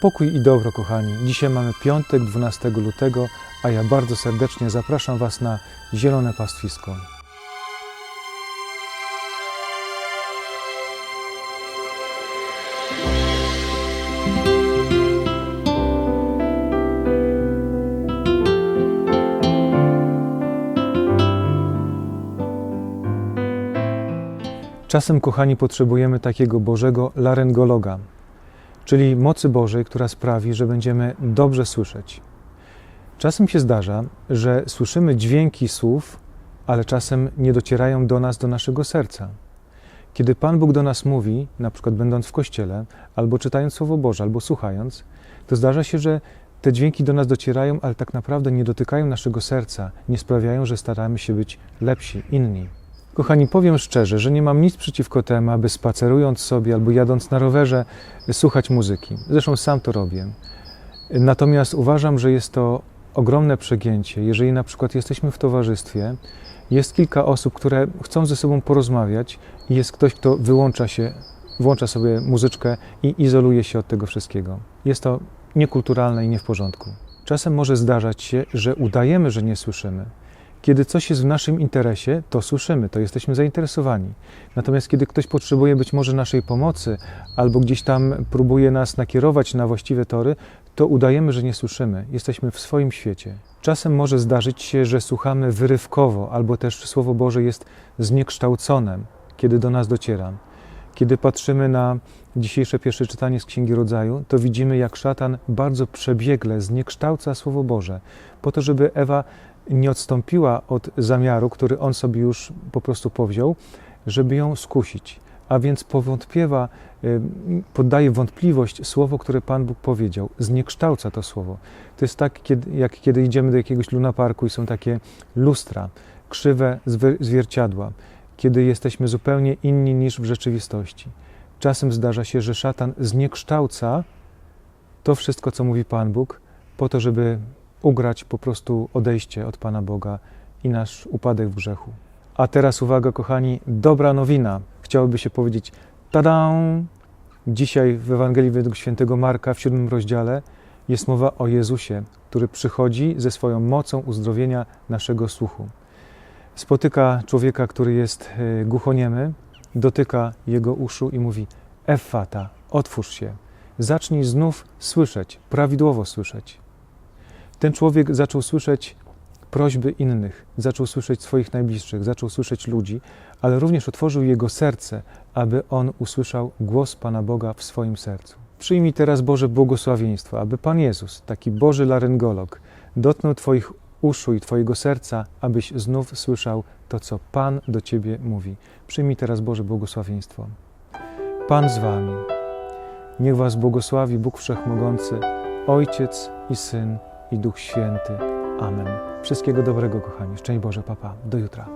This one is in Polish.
Pokój i dobro, kochani. Dzisiaj mamy piątek, 12 lutego, a ja bardzo serdecznie zapraszam Was na Zielone Pastwisko. Czasem, kochani, potrzebujemy takiego Bożego laryngologa, czyli mocy Bożej, która sprawi, że będziemy dobrze słyszeć. Czasem się zdarza, że słyszymy dźwięki słów, ale czasem nie docierają do nas, do naszego serca. Kiedy Pan Bóg do nas mówi, na przykład będąc w kościele, albo czytając Słowo Boże, albo słuchając, to zdarza się, że te dźwięki do nas docierają, ale tak naprawdę nie dotykają naszego serca, nie sprawiają, że staramy się być lepsi, inni. Kochani, powiem szczerze, że nie mam nic przeciwko temu, aby spacerując sobie albo jadąc na rowerze słuchać muzyki. Zresztą sam to robię. Natomiast uważam, że jest to ogromne przegięcie, jeżeli na przykład jesteśmy w towarzystwie, jest kilka osób, które chcą ze sobą porozmawiać i jest ktoś, kto wyłącza się, włącza sobie muzyczkę i izoluje się od tego wszystkiego. Jest to niekulturalne i nie w porządku. Czasem może zdarzać się, że udajemy, że nie słyszymy. Kiedy coś jest w naszym interesie, to słyszymy, to jesteśmy zainteresowani. Natomiast kiedy ktoś potrzebuje być może naszej pomocy, albo gdzieś tam próbuje nas nakierować na właściwe tory, to udajemy, że nie słyszymy. Jesteśmy w swoim świecie. Czasem może zdarzyć się, że słuchamy wyrywkowo, albo też Słowo Boże jest zniekształcone, kiedy do nas dociera. Kiedy patrzymy na dzisiejsze pierwsze czytanie z Księgi Rodzaju, to widzimy, jak szatan bardzo przebiegle zniekształca Słowo Boże, po to, żeby Ewa nie odstąpiła od zamiaru, który on sobie już po prostu powziął, żeby ją skusić. A więc powątpiewa, y, poddaje wątpliwość słowo, które Pan Bóg powiedział, zniekształca to słowo. To jest tak, jak kiedy idziemy do jakiegoś lunaparku i są takie lustra, krzywe zwierciadła, kiedy jesteśmy zupełnie inni niż w rzeczywistości. Czasem zdarza się, że szatan zniekształca to wszystko, co mówi Pan Bóg, po to, żeby ugrać po prostu odejście od Pana Boga i nasz upadek w grzechu. A teraz uwaga, kochani, dobra nowina. Chciałoby się powiedzieć tada! Dzisiaj w Ewangelii według świętego Marka w siódmym rozdziale jest mowa o Jezusie, który przychodzi ze swoją mocą uzdrowienia naszego słuchu. Spotyka człowieka, który jest e, głuchoniemy, dotyka jego uszu i mówi: Effata, otwórz się, zacznij znów słyszeć, prawidłowo słyszeć. Ten człowiek zaczął słyszeć prośby innych, zaczął słyszeć swoich najbliższych, zaczął słyszeć ludzi, ale również otworzył jego serce, aby on usłyszał głos Pana Boga w swoim sercu. Przyjmij teraz Boże błogosławieństwo, aby Pan Jezus, taki Boży laryngolog, dotknął Twoich uszu i Twojego serca, abyś znów słyszał to, co Pan do Ciebie mówi. Przyjmij teraz Boże błogosławieństwo. Pan z Wami. Niech Was błogosławi Bóg Wszechmogący, Ojciec i Syn i Duch Święty. Amen. Wszystkiego dobrego, kochani. Szczęść Boże, papa. Do jutra.